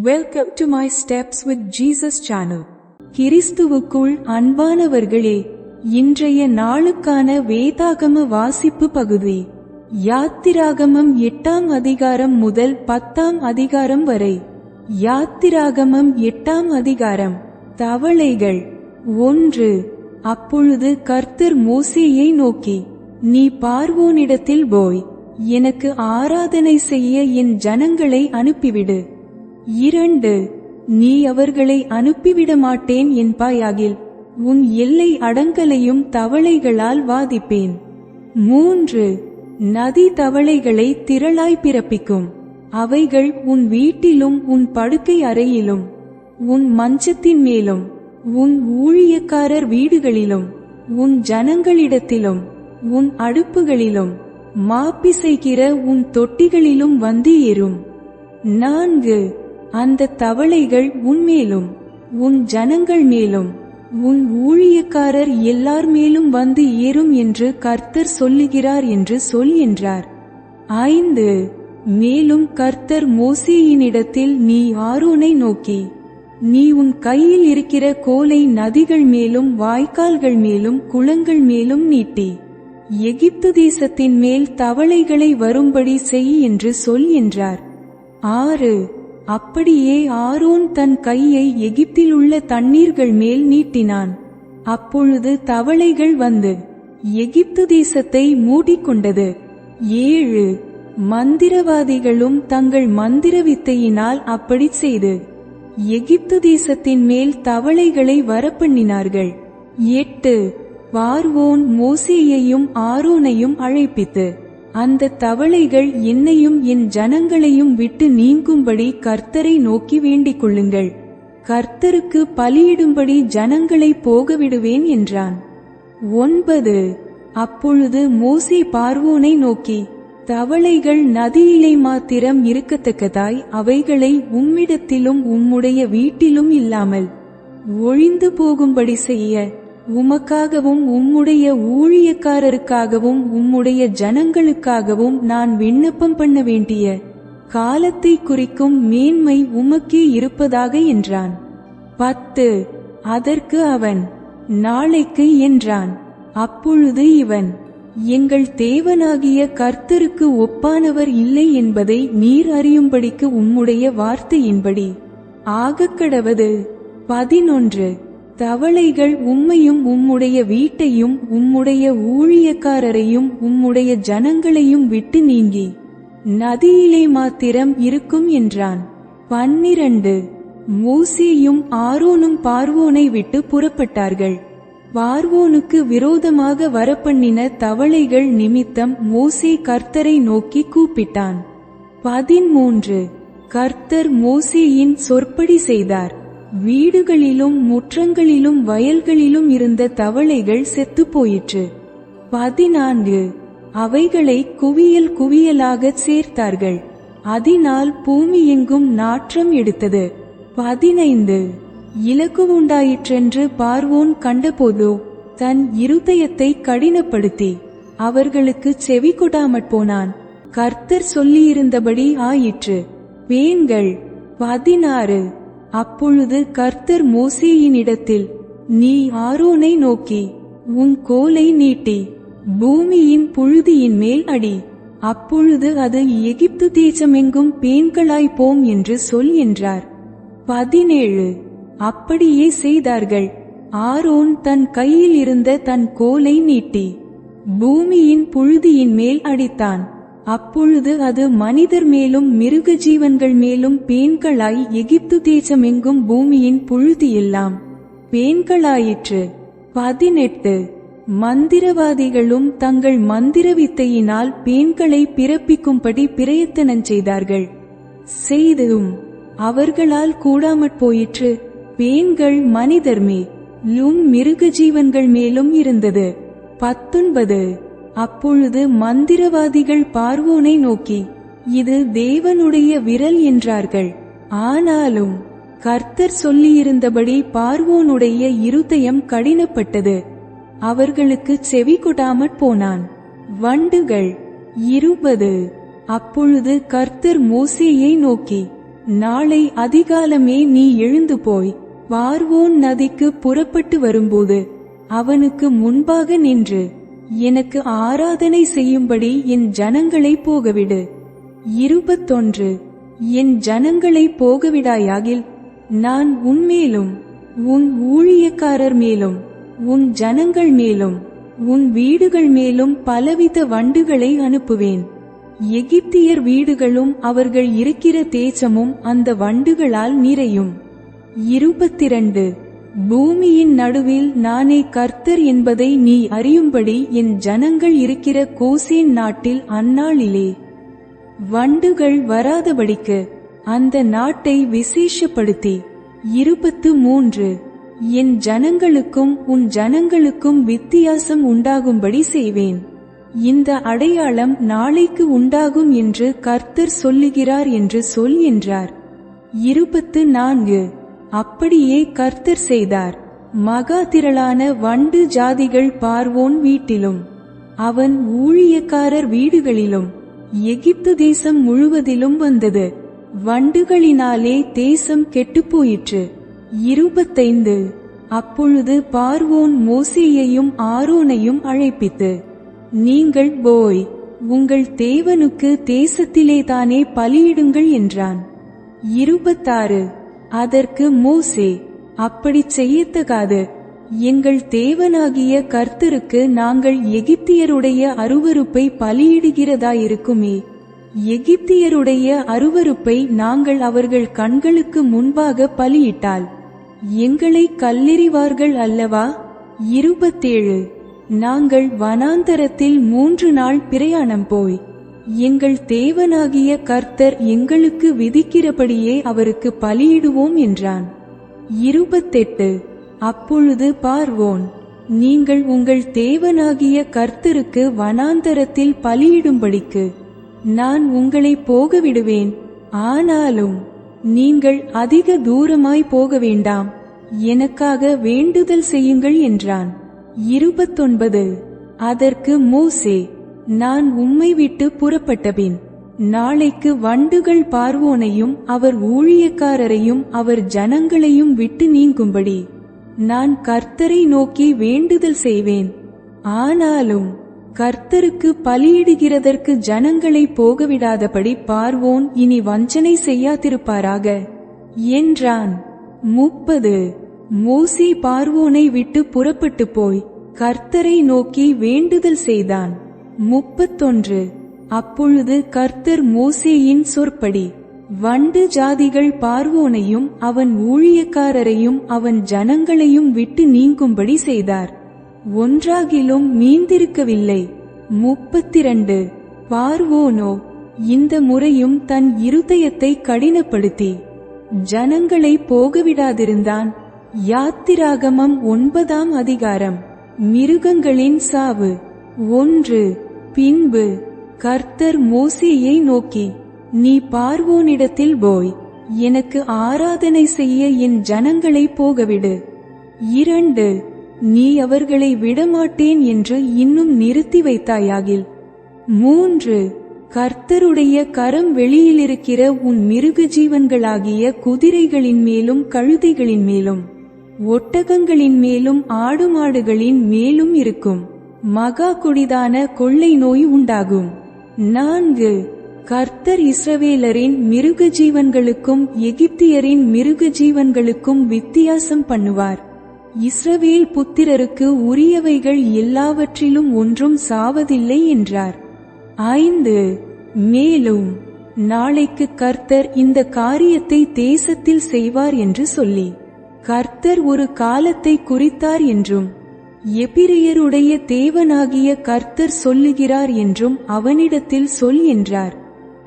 Welcome to my steps with Jesus channel கிறிஸ்துவுக்குள் அன்பானவர்களே இன்றைய நாளுக்கான வேதாகம வாசிப்பு பகுதி. யாத்திராகமம் எட்டாம் அதிகாரம் முதல் பத்தாம் அதிகாரம் வரை. யாத்திராகமம் எட்டாம் அதிகாரம். தவளைகள். ஒன்று. அப்பொழுது கர்த்தர் மோசேயை நோக்கி நீ பார்வோனிடத்தில் போய் எனக்கு ஆராதனை செய்ய என் ஜனங்களை அனுப்பிவிடு. இரண்டு நீ அவர்களை அனுப்பிவிட மாட்டேன் என்பாயாகில் உன் எல்லை அடங்கலையும் தவளைகளால் வாதிப்பேன். மூன்று நதி தவளைகளை திரளாய் பிறப்பிக்கும். அவைகள் உன் வீட்டிலும் உன் படுக்கை அறையிலும் உன் மஞ்சத்தின் மேலும் உன் ஊழியக்காரர் வீடுகளிலும் உன் ஜனங்களிடத்திலும் உன் அடுப்புகளிலும் மாப்பிசைக்கிற உன் தொட்டிகளிலும் வந்து ஏறும். நான்கு அந்த தவளைகள் உன்மேலும் உன் ஜனங்கள் மேலும் உன் ஊழியக்காரர் எல்லார் மேலும் வந்து ஏறும் என்று கர்த்தர் சொல்லுகிறார் என்று சொல் என்றார். ஐந்து மேலும் கர்த்தர் மோசேயினிடத்தில் நீ ஆரோனை நோக்கி நீ உன் கையில் இருக்கிற கோலை நதிகள் மேலும் வாய்க்கால்கள் மேலும் குளங்கள் மேலும் நீட்டி எகிப்து தேசத்தின் மேல் தவளைகளை வரும்படி செய் என்று சொல் என்றார். ஆறு அப்படியே ஆரோன் தன் கையை எகிப்தில் உள்ள தண்ணீர்கள் மேல் நீட்டினான். அப்பொழுது தவளைகள் வந்து எகிப்து தேசத்தை மூடிக்கொண்டது. ஏழு மந்திரவாதிகளும் தங்கள் மந்திர வித்தையினால் அப்படி செய்து எகிப்து தேசத்தின் மேல் தவளைகளை வரப்பண்ணினார்கள். எட்டு பார்வோன் மோசேயையும் ஆரோனையும் அழைப்பித்து அந்த தவளைகள் என்னையும் என் ஜனங்களையும் விட்டு நீங்கும்படி கர்த்தரை நோக்கி வேண்டிக் கொள்ளுங்கள். கர்த்தருக்கு பலியிடும்படி ஜனங்களை போகவிடுவேன் என்றான். ஒன்பது. அப்பொழுது மோசே பார்வோனை நோக்கி தவளைகள் நதியிலே மாத்திரம் இருக்கத்தக்கதாய் அவைகளை உம்மிடத்திலும் உம்முடைய வீட்டிலும் இல்லாமல் ஒழிந்து போகும்படி செய்ய. உமக்காகவும் உம்முடைய ஊழியக்காரருக்காகவும் உம்முடைய ஜனங்களுக்காகவும் நான் விண்ணப்பம் பண்ண வேண்டிய காலத்தை குறிக்கும் மேன்மை உமக்கே இருப்பதாக என்றான். பத்து அதற்கு அவன் நாளைக்கு என்றான். அப்பொழுது இவன் எங்கள் தேவனாகிய கர்த்தருக்கு ஒப்பானவர் இல்லை என்பதை நீர் அறியும்படிக்கு உம்முடைய வார்த்தையின்படி. ஆகக்கடவது பதினொன்று தவளைகள் உம்மையும் உம்முடைய வீட்டையும் உம்முடைய ஊழியக்காரரையும் உம்முடைய ஜனங்களையும் விட்டு நீங்கி நதியிலே மாத்திரம் இருக்கும் என்றான். பன்னிரண்டு. மூசேயும் ஆரோனும் பார்வோனை விட்டு புறப்பட்டார்கள். பார்வோனுக்கு விரோதமாக வரப்பண்ணின தவளைகள் நிமித்தம் மோசே கர்த்தரை நோக்கி கூப்பிட்டான். பதிமூன்று. கர்த்தர் மோசேயின் சொற்படி செய்தார். வீடுகளிலும் முற்றங்களிலும் வயல்களிலும் இருந்த தவளைகள் செத்து போயிற்று. பதினான்கு. அவைகளை குவியல் குவியலாக சேர்த்தார்கள். அதனால் பூமி எங்கும் நாற்றம் எடுத்தது. பதினைந்து. இலக்கு உண்டாயிற்றென்று பார்வோன் கண்டபோதோ தன் இருதயத்தை கடினப்படுத்தி அவர்களுக்கு செவி கொடாமற் போனான். கர்த்தர் சொல்லியிருந்தபடி ஆயிற்று. பேன்கள் பதினாறு. அப்பொழுது கர்த்தர் மோசேயினிடத்தில் நீ ஆரோனை நோக்கி உன் கோலை நீட்டி பூமியின் புழுதியின் மேல் அடி. அப்பொழுது அது எகிப்து தேசமெங்கும் பேன்களாய் போம் என்று சொல் என்றார். பதினேழு. அப்படியே செய்தார்கள். ஆரோன் தன் கையில் இருந்த தன் கோலை நீட்டி பூமியின் புழுதியின் மேல் அடித்தான். அப்பொழுது அது மனிதர் மேலும் மிருக ஜீவன்கள் மேலும் பேன்களாய் எகிப்து தேசமெங்கும் பூமியின் புழுதி எல்லாம். பேன்களாயிற்று பதினெட்டு. மந்திரவாதிகளும் தங்கள் மந்திர வித்தையினால் பேன்களை பிறப்பிக்கும்படி பிரயத்தனம் செய்தார்கள். செய்தும் அவர்களால் கூடாமற் போயிற்று. பேன்கள் மனிதர் மேலும் மிருக ஜீவன்கள் மேலும் இருந்தது. பத்தொன்பது. அப்பொழுது மந்திரவாதிகள் பார்வோனை நோக்கி இது தேவனுடைய விரல் என்றார்கள். ஆனாலும் கர்த்தர் சொல்லியிருந்தபடி பார்வோனுடைய இருதயம் கடினப்பட்டது. அவர்களுக்கு செவி கொடாமற் போனான். வண்டுகள் இருபது. அப்பொழுது கர்த்தர் மோசேயை நோக்கி நாளை அதிகாலமே நீ எழுந்து போய் பார்வோன் நதிக்கு புறப்பட்டு வரும்போது அவனுக்கு முன்பாக நின்று எனக்கு ஆராதனை செய்யும்படி என் ஜனங்களை போகவிடு. இருபத்தொன்று. என் ஜனங்களை போகவிடாயாகில் நான் உன்மேலும் உன் ஊழியக்காரர் மேலும் உன் ஜனங்கள் மேலும் உன் வீடுகள் மேலும் பலவித வண்டுகளை அனுப்புவேன். எகிப்தியர் வீடுகளும் அவர்கள் இருக்கிற தேச்சமும் அந்த வண்டுகளால் நிறையும். இருபத்திரண்டு. பூமியின் நடுவில் நானே கர்த்தர் என்பதை நீ அறியும்படி என் ஜனங்கள் இருக்கிற கோசேன் நாட்டில் அந்நாளிலே. வண்டுகள் வராதபடிக்கு அந்த நாட்டை விசேஷப்படுத்தி. இருபத்து மூன்று என் ஜனங்களுக்கும் உன் ஜனங்களுக்கும் வித்தியாசம் உண்டாகும்படி செய்வேன். இந்த அடையாளம் நாளைக்கு உண்டாகும் என்று கர்த்தர் சொல்லுகிறார் என்று சொல் என்றார். இருபத்து நான்கு அப்படியே கர்த்தர் செய்தார். மகா திரளான வண்டு ஜாதிகள் பார்வோன் வீட்டிலும் அவன் ஊழியக்காரர் வீடுகளிலும் எகிப்து தேசம் முழுவதிலும் வந்தது. வண்டுகளினாலே தேசம் கெட்டுப்போயிற்று. இருபத்தைந்து அப்பொழுது பார்வோன் மோசேயையும் ஆரோனையும் அழைப்பித்து நீங்கள் போய் உங்கள் தேவனுக்கு தேசத்திலே தானே பலியிடுங்கள் என்றான். இருபத்தாறு அதற்கு மூசே அப்படிச் செய்யத்தகாது. எங்கள் தேவனாகிய கர்த்தருக்கு நாங்கள் எகிப்தியருடைய அருவருப்பை பலியிடுகிறதாயிருக்குமே எகிப்தியருடைய அருவருப்பை நாங்கள் அவர்கள் கண்களுக்கு முன்பாக பலியிட்டால் எங்களை கல்லெறிவார்கள் அல்லவா? இருபத்தேழு. நாங்கள் வனாந்தரத்தில் மூன்று நாள் பிரயாணம் போய் எங்கள் தேவனாகிய கர்த்தர் எங்களுக்கு விதிக்கிறபடியே அவருக்கு பலியிடுவோம் என்றான். இருபத்தெட்டு. அப்பொழுது பார்வோன் நீங்கள் உங்கள் தேவனாகிய கர்த்தருக்கு வனாந்தரத்தில் பலியிடும்படிக்கு நான் உங்களை போகவிடுவேன். ஆனாலும் நீங்கள் அதிக தூரமாய் போக வேண்டாம் எனக்காக வேண்டுதல் செய்யுங்கள் என்றான். இருபத்தொன்பது. அதற்கு மூசே நான் உம்மை விட்டு புறப்பட்டபின் நாளைக்கு வண்டுகள் பார்வோனையும் அவர் ஊழியக்காரரையும் அவர் ஜனங்களையும் விட்டு நீங்கும்படி நான் கர்த்தரை நோக்கி வேண்டுதல் செய்வேன். ஆனாலும் கர்த்தருக்கு பலியிடுகிறதற்கு ஜனங்களை போகவிடாதபடி பார்வோன் இனி வஞ்சனை செய்யாதிருப்பாராக. என்றான். முப்பது. மோசி பார்வோனை விட்டு புறப்பட்டு போய் கர்த்தரை நோக்கி வேண்டுதல் செய்தான். முப்பத்தொன்று. அப்பொழுது கர்த்தர் மோசேயின் சொற்படி வண்டு ஜாதிகள் பார்வோனையும் அவன் ஊழியக்காரரையும் அவன் ஜனங்களையும் விட்டு நீங்கும்படி செய்தார். ஒன்றாகிலும் மீந்திருக்கவில்லை முப்பத்திரண்டு. பார்வோனோ இந்த முறையும் தன் இருதயத்தை கடினப்படுத்தி ஜனங்களை போகவிடாதிருந்தான். யாத்திராகமம் ஒன்பதாம் அதிகாரம். மிருகங்களின் சாவு. ஒன்று பின்பு கர்த்தர் மோசேயை நோக்கி நீ பார்வோனிடத்தில் போய் எனக்கு ஆராதனை செய்ய என் ஜனங்களை போகவிடு. இரண்டு நீ அவர்களை விடமாட்டேன் என்று இன்னும் நிறுத்தி வைத்தாயாகில். மூன்று கர்த்தருடைய கரம் வெளியிலிருக்கிற உன் மிருக ஜீவன்களாகிய குதிரைகளின் மேலும் கழுதைகளின் மேலும் ஒட்டகங்களின் மேலும் ஆடு மாடுகளின் மேலும் இருக்கும். மகா குடிதான கொள்ளை நோய் உண்டாகும். நான்கு கர்த்தர் இஸ்ரவேலரின் மிருக ஜீவன்களுக்கும் எகிப்தியரின் மிருக ஜீவன்களுக்கும் வித்தியாசம் பண்ணுவார். இஸ்ரவேல் புத்திரருக்கு உரியவைகள் எல்லாவற்றிலும் ஒன்றும் சாவதில்லை என்றார். ஐந்து மேலும் நாளைக்கு கர்த்தர் இந்த காரியத்தை தேசத்தில் செய்வார் என்று சொல்லி கர்த்தர் ஒரு காலத்தை குறித்தார் என்றும் எபிரியருடைய தேவனாகிய கர்த்தர் சொல்லுகிறார் என்றும் அவனிடத்தில் சொல் என்றார்.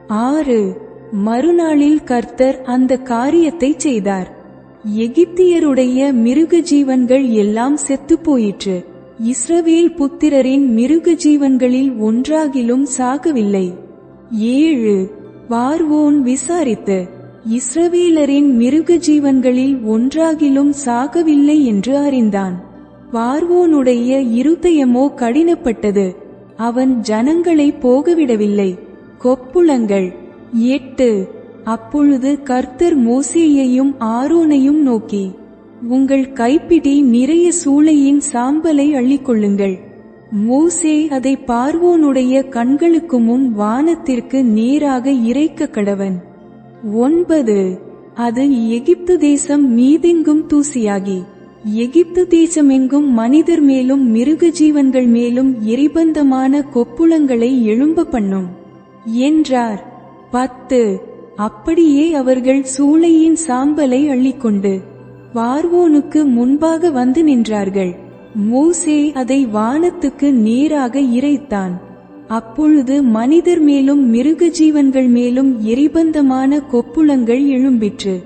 ஆறு மறுநாளில் கர்த்தர் அந்த காரியத்தை செய்தார். எகிப்தியருடைய மிருக ஜீவன்கள் எல்லாம் செத்து போயிற்று இஸ்ரவேல் புத்திரரின் மிருக ஜீவன்களில் ஒன்றாகிலும் சாகவில்லை. ஏழு பார்வோன் விசாரித்து இஸ்ரவேலரின் மிருக ஜீவன்களில் ஒன்றாகிலும் சாகவில்லை என்று அறிந்தான். பார்வோனுடைய இருதயமோ கடினப்பட்டது. அவன் ஜனங்களை போகவிடவில்லை. கொப்புளங்கள். எட்டு. அப்பொழுது கர்த்தர் மோசேயையும் ஆரோனையும் நோக்கி உங்கள் கைப்பிடி நிறைய சூளையின் சாம்பலை அள்ளிக்கொள்ளுங்கள். மோசே அதை பார்வோனுடைய கண்களுக்கு முன் வானத்திற்கு நேராக இறைக்க கடவன். ஒன்பது. அது எகிப்து தேசம் மீதெங்கும் தூசியாகி எகிப்து தேசமெங்கும் மனிதர் மேலும் மிருக ஜீவன்கள் மேலும் எரிபந்தமான கொப்புளங்களை எழும்ப பண்ணும். என்றார். பத்து. அப்படியே அவர்கள் சூளையின் சாம்பலை அள்ளிக்கொண்டு பார்வோனுக்கு முன்பாக வந்து நின்றார்கள். மூசே அதை வானத்துக்கு நேராக இறைத்தான். அப்பொழுது மனிதர் மேலும் மிருக ஜீவன்கள் மேலும் எரிபந்தமான கொப்புளங்கள் எழும்பிற்று.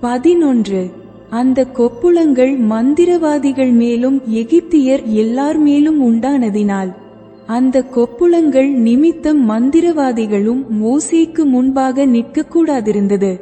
பதினொன்று. அந்த கொப்புளங்கள் மந்திரவாதிகள் மேலும் எகிப்தியர் எல்லார் மேலும் உண்டானதினால். அந்த கொப்புளங்கள் நிமித்தம் மந்திரவாதிகளும் மோசேக்கு முன்பாக நிற்கக்கூடாதிருந்தது.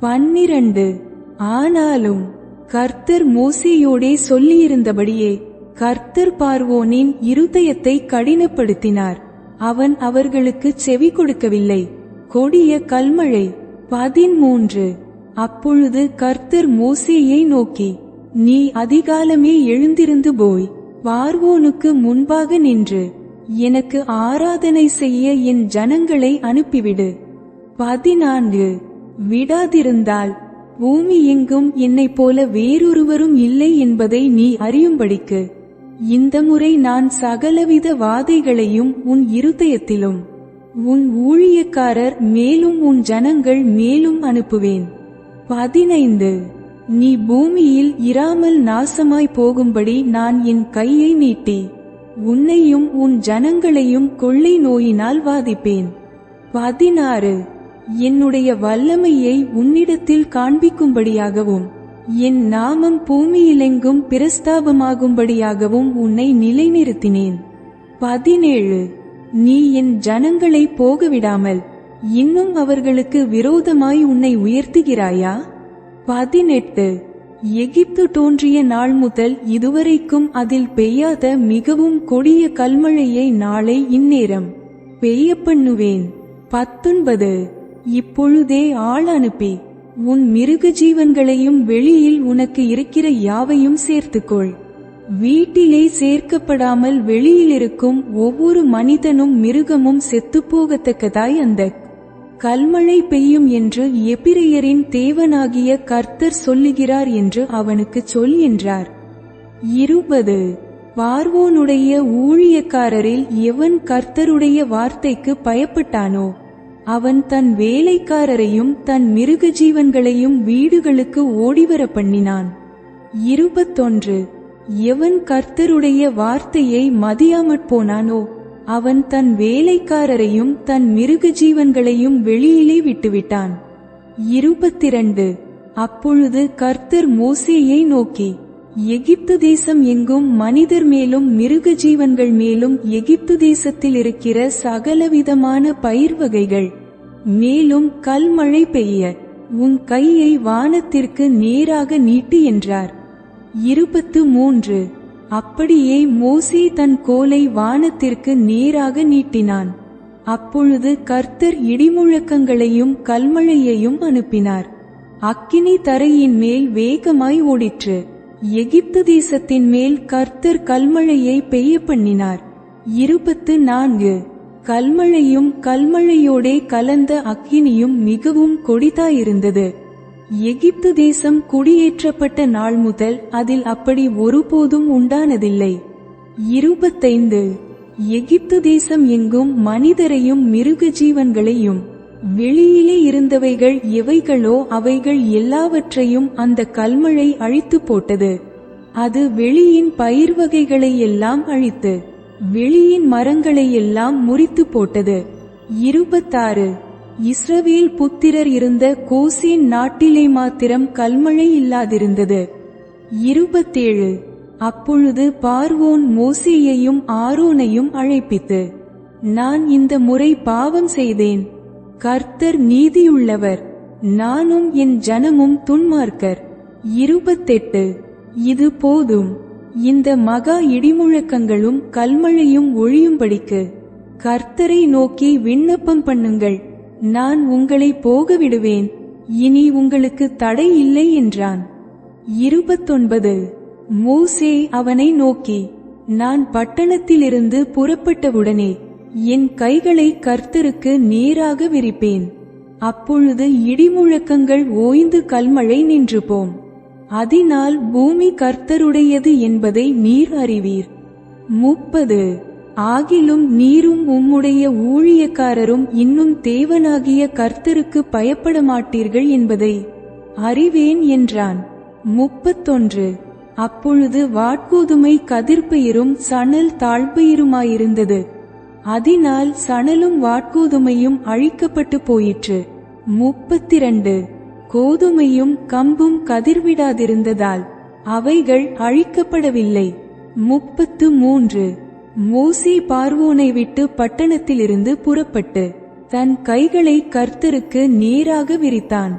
பன்னிரண்டு. ஆனாலும் கர்த்தர் மோசேயோடே சொல்லியிருந்தபடியே கர்த்தர் பார்வோனின் இருதயத்தை கடினப்படுத்தினார். அவன் அவர்களுக்கு செவி கொடுக்கவில்லை. கொடிய கல்மழை. பதிமூன்று. அப்பொழுது கர்த்தர் மோசேயை நோக்கி நீ அதிகாலமே எழுந்திருந்து போய் பார்வோனுக்கு முன்பாக நின்று எனக்கு ஆராதனை செய்ய என் ஜனங்களை அனுப்பிவிடு. பதினான்கு. விடாதிருந்தால் பூமி எங்கும் என்னைப் போல வேறொருவரும் இல்லை என்பதை நீ அறியும்படிக்கு இந்த முறை நான் சகலவித வாதைகளையும் உன் இருதயத்திலும் உன் ஊழியக்காரர் மேலும் உன் ஜனங்கள் மேலும் அனுப்புவேன். பதினைந்து. நீ பூமியில் இராமல் நாசமாய் போகும்படி நான் என் கையை நீட்டி உன்னையும் உன் ஜனங்களையும் கொள்ளை நோயினால் வாதிப்பேன். பதினாறு. என்னுடைய வல்லமையை உன்னிடத்தில் காண்பிக்கும்படியாகவும் என் நாமம் பூமியிலெங்கும் பிரஸ்தாபமாகும்படியாகவும் உன்னை நிலைநிறுத்தினேன். பதினேழு. நீ என் ஜனங்களை போகவிடாமல் இன்னும் அவர்களுக்கு விரோதமாய் உன்னை உயர்த்துகிறாயா? பதினெட்டு. எகிப்து தோன்றிய நாள் முதல் இதுவரைக்கும் அதில் பெய்யாத மிகவும் கொடிய கல்மழையை நாளை இந்நேரம் பெய்ய பண்ணுவேன் பத்தொன்பது. இப்பொழுதே ஆள் அனுப்பி உன் மிருக ஜீவன்களையும் வெளியில் உனக்கு இருக்கிற யாவையும் சேர்த்துக்கொள். வீட்டிலே சேர்க்கப்படாமல் வெளியில் இருக்கும் ஒவ்வொரு மனிதனும் மிருகமும் செத்துப்போகத்தக்கதாய் அந்த கல்மழை பெய்யும் என்று எபிரையரின் தேவனாகிய கர்த்தர் சொல்லுகிறார் என்று அவனுக்கு சொல் என்றார். இருபது. பார்வோனுடைய ஊழியக்காரரில் எவன் கர்த்தருடைய வார்த்தைக்கு பயப்பட்டானோ அவன் தன் வேலைக்காரரையும் தன் மிருக ஜீவன்களையும் வீடுகளுக்கு ஓடிவர பண்ணினான். இருபத்தொன்று. எவன் கர்த்தருடைய வார்த்தையை மதியாமற் போனானோ அவன் தன் வேலைக்காரரையும் தன் மிருக ஜீவன்களையும் வெளியிலே விட்டுவிட்டான். இருபத்திரண்டு. அப்பொழுது கர்த்தர் மோசேயை நோக்கி எகிப்து தேசம் எங்கும் மனிதர் மேலும் மிருக ஜீவன்கள் மேலும் எகிப்து தேசத்தில் இருக்கிற சகலவிதமான பயிர் வகைகள் மேலும் கல்மழை பெய்ய உன் கையை வானத்திற்கு நேராக நீட்டு என்றார். இருபத்து மூன்று. அப்படியே மோசே தன் கோலை வானத்திற்கு நேராக நீட்டினான். அப்பொழுது கர்த்தர் இடிமுழக்கங்களையும் கல்மழையையும் அனுப்பினார். அக்கினி தரையின் மேல் வேகமாய் ஓடிற்று. எகிப்து தேசத்தின் மேல் கர்த்தர் கல்மழையை பெய்ய பண்ணினார். இருபத்து நான்கு. கல்மழையும் கல்மழையோடே கலந்த அக்கினியும் மிகவும் கொடிதாயிருந்தது. எகிப்து தேசம் குடியேற்றப்பட்ட நாள் முதல் அதில் அப்படி ஒருபோதும் உண்டானதில்லை. இருபத்தைந்து. எகிப்து தேசம் எங்கும் மனிதரையும் மிருக ஜீவன்களையும் வெளியிலே இருந்தவைகள் எவைகளோ அவைகள் எல்லாவற்றையும் அந்த கல்மழை அழித்து போட்டது. அது வெளியின் பயிர் வகைகளை எல்லாம் அழித்து வெளியின் மரங்களை எல்லாம் முறித்து போட்டது. இருபத்தாறு. இஸ்ரவேல் புத்திரர் இருந்த கோசின் நாட்டிலே மாத்திரம் கல்மழை இல்லாதிருந்தது. இருபத்தேழு. அப்பொழுது பார்வோன் மோசேயையும் ஆரோனையும் அழைப்பித்து நான் இந்த முறை பாவம் செய்தேன். கர்த்தர் நீதியுள்ளவர். நானும் என் ஜனமும் துன்மார்க்கர். இருபத்தெட்டு. இது போதும். இந்த மகா இடிமுழக்கங்களும் கல்மழையும் ஒழியும்படிக்கு கர்த்தரை நோக்கி விண்ணப்பம் பண்ணுங்கள். நான் உங்களை போக விடுவேன் இனி உங்களுக்கு தடை இல்லை என்றான். இருபத்தொன்பது. மூசே அவனை நோக்கி நான் பட்டணத்திலிருந்து புறப்பட்டவுடனே என் கைகளை கர்த்தருக்கு நேராக விரிப்பேன். அப்பொழுது இடிமுழக்கங்கள் ஓய்ந்து கல்மழை நின்று போம் அதனால் பூமி கர்த்தருடையது என்பதை நீர் அறிவீர். முப்பது. ஆகிலும் நீரும் உம்முடைய ஊழியக்காரரும் இன்னும் தேவனாகிய கர்த்தருக்கு பயப்பட மாட்டீர்கள் என்பதை அறிவேன் என்றான். முப்பத்தொன்று. அப்பொழுது வாட்கோதுமை கதிர்ப்பயிரும் சணல் தாழ்பெயருமாயிருந்தது அதனால் சணலும் வாட்கோதுமையும் அழிக்கப்பட்டு போயிற்று. முப்பத்திரண்டு. கோதுமையும் கம்பும் கதிர்விடாதிருந்ததால் அவைகள் அழிக்கப்படவில்லை. முப்பத்து மூன்று. மோசே பார்வோனை விட்டு பட்டணத்திலிருந்து புறப்பட்டு தன் கைகளை கர்த்தருக்கு நேராக விரித்தான்.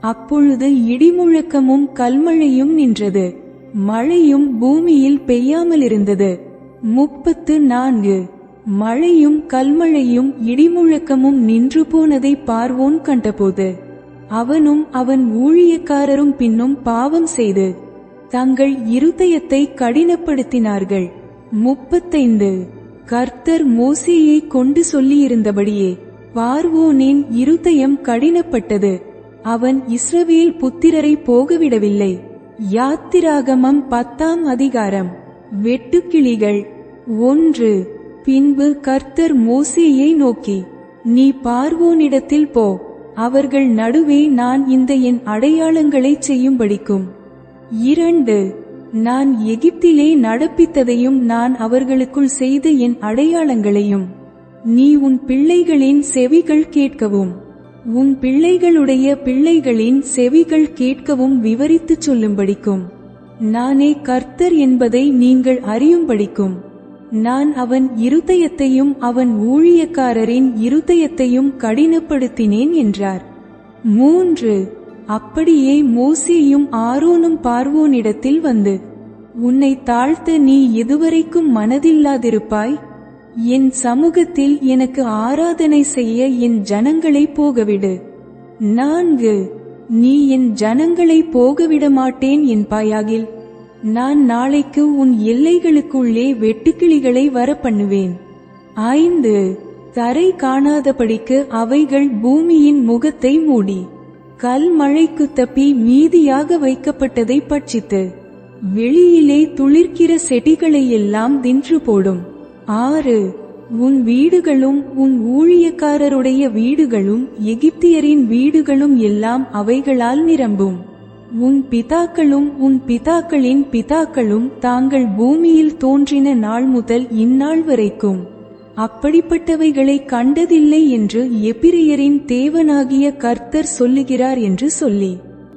அப்பொழுது இடிமுழக்கமும் கல்மழையும் நின்றது. மழையும் பூமியில் பெய்யாமலிருந்தது. முப்பத்து நான்கு. மழையும் கல்மழையும் இடிமுழக்கமும் நின்று போனதை பார்வோன் கண்டபோது அவனும் அவன் ஊழியக்காரரும் பின்னும் பாவம் செய்து தங்கள் இருதயத்தை கடினப்படுத்தினார்கள். முப்பத்தைந்து. கர்த்தர் மோசேயை கொண்டு சொல்லியிருந்தபடியே பார்வோனின் இருதயம் கடினப்பட்டது. அவன் இஸ்ரவேல் புத்திரரை போகவிடவில்லை. யாத்திராகமம் பத்தாம் அதிகாரம். வெட்டுக்கிளிகள். ஒன்று. பின்பு கர்த்தர் மோசேயை நோக்கி நீ பார்வோனிடத்தில் போ. அவர்கள் நடுவே நான் இந்த என் அடையாளங்களைச் செய்யும்படிக்கும். இரண்டு. நான் எகிப்திலே நடப்பித்ததையும் நான் அவர்களுக்குள் செய்த என் அடையாளங்களையும். நீ உன் பிள்ளைகளின் செவிகள் கேட்கவும். உன் பிள்ளைகளுடைய பிள்ளைகளின் செவிகள் கேட்கவும் விவரித்துச் சொல்லும்படிக்கும். நானே கர்த்தர் என்பதை நீங்கள் அறியும்படிக்கும். நான் அவன் இருதயத்தையும் அவன் ஊழியக்காரரின் இருதயத்தையும் கடினப்படுத்தினேன் என்றார். மூன்று அப்படியே மோசேயும் ஆரோனும் பார்வோனிடத்தில் வந்து உன்னை தாழ்த்த நீ எதுவரைக்கும் மனதில்லாதிருப்பாய்? என் சமூகத்தில் எனக்கு ஆராதனை செய்ய என் ஜனங்களை போகவிடு. நான்கு நீ என் ஜனங்களை போகவிட மாட்டேன் என்பாயாகில் நான் நாளைக்கு உன் எல்லைகளுக்குள்ளே வெட்டுக்கிளிகளை வர பண்ணுவேன் ஐந்து தரை காணாதபடிக்கு அவைகள் பூமியின் முகத்தை மூடி. கல்மழைக்கு தப்பி மீதியாக வைக்கப்பட்டதை பட்சித்து வெளியிலே துளிர்க்கிற செடிகளையெல்லாம் தின்று போடும். ஆறு உன் வீடுகளும் உன் ஊழியக்காரருடைய வீடுகளும் எகிப்தியரின் வீடுகளும் எல்லாம் அவைகளால் நிரம்பும். உன் பிதாக்களும் உன் பிதாக்களின் பிதாக்களும் தாங்கள் பூமியில் தோன்றின நாள் முதல் இந்நாள் வரைக்கும். அப்படிப்பட்டவைகளை கண்டதில்லை என்று எபிரியரின் தேவனாகிய கர்த்தர் சொல்லுகிறார் என்று சொல்லி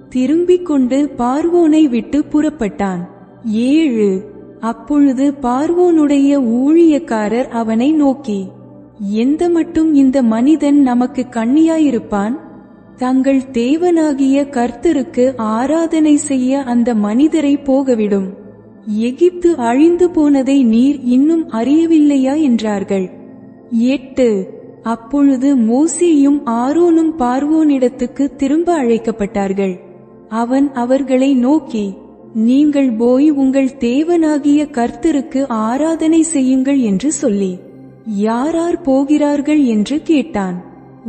திரும்பிக் கொண்டு பார்வோனை விட்டு புறப்பட்டான். ஏழு. அப்பொழுது பார்வோனுடைய ஊழியக்காரர் அவனை நோக்கி எந்த மட்டும் இந்த மனிதன் நமக்கு கண்ணியாயிருப்பான்? தங்கள் தேவனாகிய கர்த்தருக்கு ஆராதனை செய்ய அந்த மனிதரை போகவிடும். எகிப்து அழிந்து போனதை நீர் இன்னும் அறியவில்லையா என்றார்கள். எட்டு. அப்பொழுது மோசேயும் ஆரோனும் பார்வோனிடத்துக்கு திரும்ப அழைக்கப்பட்டார்கள். அவன் அவர்களை நோக்கி நீங்கள் போய் உங்கள் தேவனாகிய கர்த்தருக்கு ஆராதனை செய்யுங்கள் என்று சொல்லி யாரார் போகிறார்கள் என்று கேட்டான்.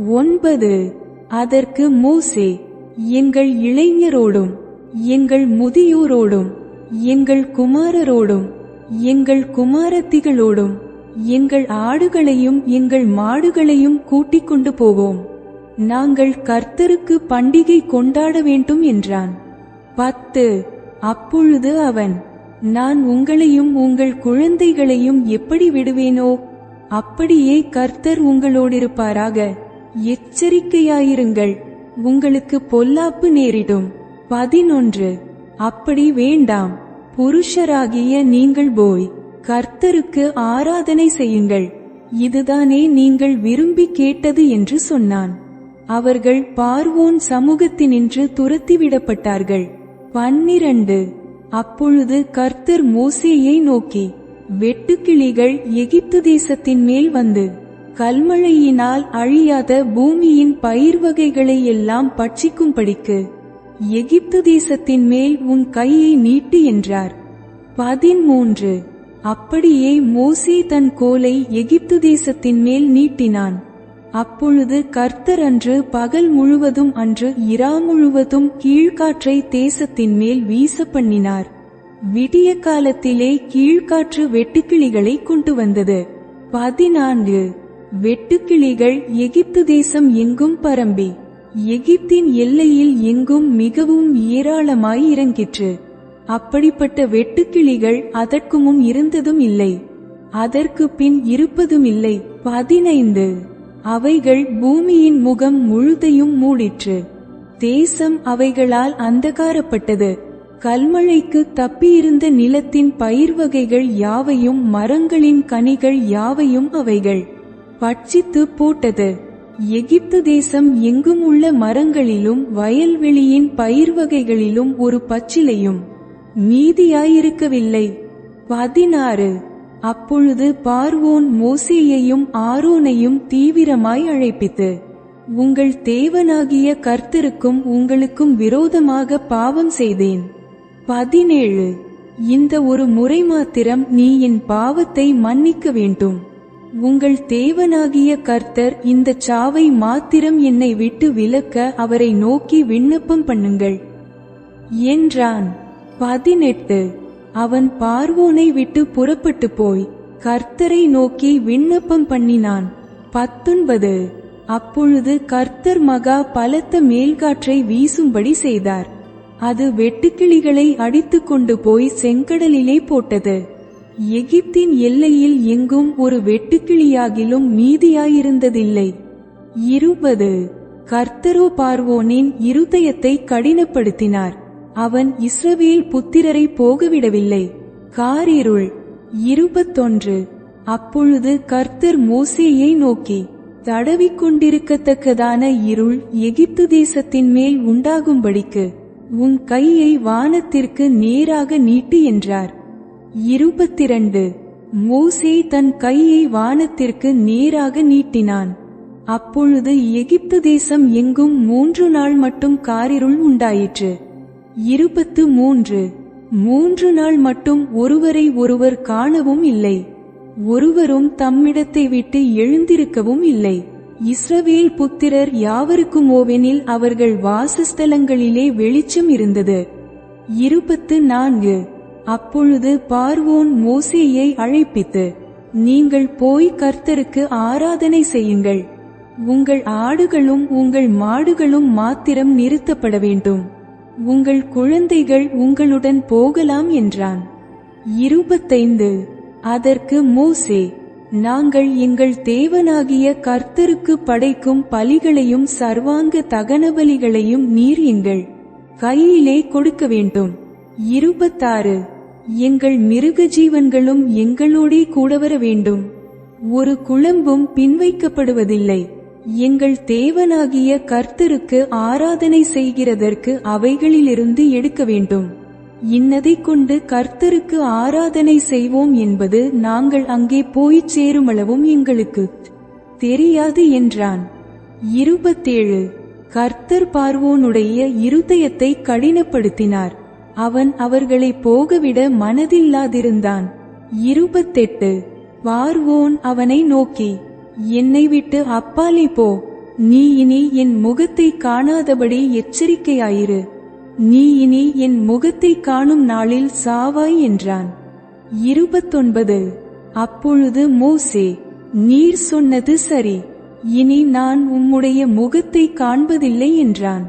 ஒன்பது. அதற்கு மோசே எங்கள் இளைஞரோடும் எங்கள் முதியோரோடும் எங்கள் குமாரரோடும் எங்கள் குமாரத்திகளோடும் எங்கள் ஆடுகளையும் எங்கள் மாடுகளையும் கூட்டிக் கொண்டு போவோம். நாங்கள் கர்த்தருக்கு பண்டிகை கொண்டாட வேண்டும் என்றான். பத்து அப்பொழுது அவன் நான் உங்களையும் உங்கள் குழந்தைகளையும் எப்படி விடுவேனோ அப்படியே கர்த்தர் உங்களோடிருப்பாராக. எச்சரிக்கையாயிருங்கள் உங்களுக்கு பொல்லாப்பு நேரிடும். பதினொன்று அப்படி வேண்டாம். புருஷராகிய நீங்கள் போய் கர்த்தருக்கு ஆராதனை செய்யுங்கள். இதுதானே நீங்கள் விரும்பி கேட்டது என்று சொன்னான். அவர்கள் பார்வோன் சமூகத்தினின்று துரத்திவிடப்பட்டார்கள். பன்னிரண்டு. அப்பொழுது கர்த்தர் மோசேயை நோக்கி வெட்டுக்கிளிகள் எகிப்து தேசத்தின் மேல் வந்து கல்மழையினால் அழியாத பூமியின் பயிர் வகைகளை எல்லாம் பட்சிக்கும்படிக்கு எகிப்து தேசத்தின் மேல் உன் கையை நீட்டு என்றார். பதிமூன்று அப்படியே மோசே தன் கோலை எகிப்து தேசத்தின் மேல் நீட்டினான். அப்பொழுது கர்த்தர் அன்று பகல் முழுவதும் அன்று இரா முழுவதும் கீழ்காற்றை தேசத்தின் மேல் வீச பண்ணினார் விடிய காலத்திலே கீழ்காற்று வெட்டுக்கிளிகளை கொண்டு வந்தது. பதினான்கு. வெட்டுக்கிளிகள் எகிப்து தேசம் எங்கும் பரம்பி. எகிப்தின் எல்லையில் எங்கும் மிகவும் ஏராளமாய் இறங்கிற்று. அப்படிப்பட்ட வெட்டுக்கிளிகள் அதற்கு முன் இருந்ததும் இல்லை. அதற்கு பின் இருப்பதும் இல்லை. பதினைந்து. அவைகள் பூமியின் முகம் முழுதையும் மூடிற்று. தேசம் அவைகளால் அந்தகாரப்பட்டது. கல்மழைக்கு தப்பியிருந்த நிலத்தின் பயிர் வகைகள் யாவையும் மரங்களின் கனிகள் யாவையும் அவைகள் பட்சித்து போட்டது. எகிப்து தேசம் எங்கும் உள்ள மரங்களிலும் வயல்வெளியின் பயிர் வகைகளிலும் ஒரு பச்சிலையும் மீதியாயிருக்கவில்லை. பதினாறு. அப்பொழுது பார்வோன் மோசேயையும் ஆரோனையும் தீவிரமாய் அழைப்பித்து உங்கள் தேவனாகிய கர்த்தருக்கும் உங்களுக்கும் விரோதமாக பாவம் செய்தேன். பதினேழு. இந்த ஒரு முறை மாத்திரம் நீ என் பாவத்தை மன்னிக்க வேண்டும். உங்கள் தேவனாகிய கர்த்தர் இந்த சாவை மாத்திரம் என்னை விட்டு விலக்க அவரை நோக்கி விண்ணப்பம் பண்ணுங்கள். என்றான். பதினெட்டு. அவன் பார்வோனை விட்டு புறப்பட்டு போய் கர்த்தரை நோக்கி விண்ணப்பம் பண்ணினான். பத்தொன்பது. அப்பொழுது கர்த்தர் மகா பலத்த மேல்காற்றை வீசும்படி செய்தார். அது வெட்டுக்கிளிகளை அடித்துக்கொண்டு போய் செங்கடலிலே போட்டது. எகிப்தின் எல்லையில் எங்கும் ஒரு வெட்டுக்கிளியாகிலும் மீதியாயிருந்ததில்லை. இருபது. கர்த்தரோ பார்வோனின் இருதயத்தை கடினப்படுத்தினார். அவன் இஸ்ரவேல் புத்திரரை போகவிடவில்லை. காரிருள். இருபத்தொன்று. அப்பொழுது கர்த்தர் மோசேயை நோக்கி தடவிக் கொண்டிருக்கத்தக்கதான இருள் எகிப்து தேசத்தின் மேல் உண்டாகும்படிக்கு உன் கையை வானத்திற்கு நேராக நீட்டு என்றார். இருபத்திரண்டு. மோசே தன் கையை வானத்திற்கு நேராக நீட்டினான். அப்பொழுது எகிப்து தேசம் எங்கும் மூன்று நாள் மட்டும் காரிருள் உண்டாயிற்று. இருபத்து மூன்று மூன்று நாள் மட்டும் ஒருவரை ஒருவர் காணவும் இல்லை. ஒருவரும் தம்மிடத்தை விட்டு எழுந்திருக்கவும் இல்லை. இஸ்ரவேல் புத்திரர் யாவருக்குமோவெனில் அவர்கள் வாசஸ்தலங்களிலே வெளிச்சம் இருந்தது. இருபத்து நான்கு. அப்பொழுது பார்வோன் மோசேயை அழைப்பித்து நீங்கள் போய் கர்த்தருக்கு ஆராதனை செய்யுங்கள். உங்கள் ஆடுகளும் உங்கள் மாடுகளும் மாத்திரம் நிறுத்தப்பட வேண்டும். உங்கள் குழந்தைகள் உங்களுடன் போகலாம் என்றான். இருபத்தைந்து அதற்கு மோசே நாங்கள் எங்கள் தேவனாகிய கர்த்தருக்கு படைக்கும் பலிகளையும் சர்வாங்க தகனபலிகளையும் நீர் எங்கள் கையிலே கொடுக்க வேண்டும். இருபத்தாறு எங்கள் மிருக ஜீவன்களும் எங்களோடே கூட வர வேண்டும். ஒரு குழம்பும் பின்வைக்கப்படுவதில்லை. எங்கள் தேவனாகிய கர்த்தருக்கு ஆராதனை செய்கிறதற்கு அவைகளிலிருந்து எடுக்க வேண்டும். இன்னதை கொண்டு கர்த்தருக்கு ஆராதனை செய்வோம் என்பது நாங்கள் அங்கே போய்ச் சேருமளவும் எங்களுக்கு. தெரியாது என்றான். இருபத்தேழு. கர்த்தர் பார்வோனுடைய இருதயத்தை கடினப்படுத்தினார். அவன் அவர்களை போகவிட மனதில்லாதிருந்தான். இருபத்தெட்டு. பார்வோன் அவனை நோக்கி என்னை விட்டு அப்பாலே போ. நீ இனி என் முகத்தை காணாதபடி எச்சரிக்கையாயிரு. நீ இனி என் முகத்தை காணும் நாளில் சாவாய் என்றான். இருபத்தொன்பது. அப்பொழுது மோசே நீர் சொன்னது சரி. இனி நான் உம்முடைய முகத்தை காண்பதில்லை என்றான்.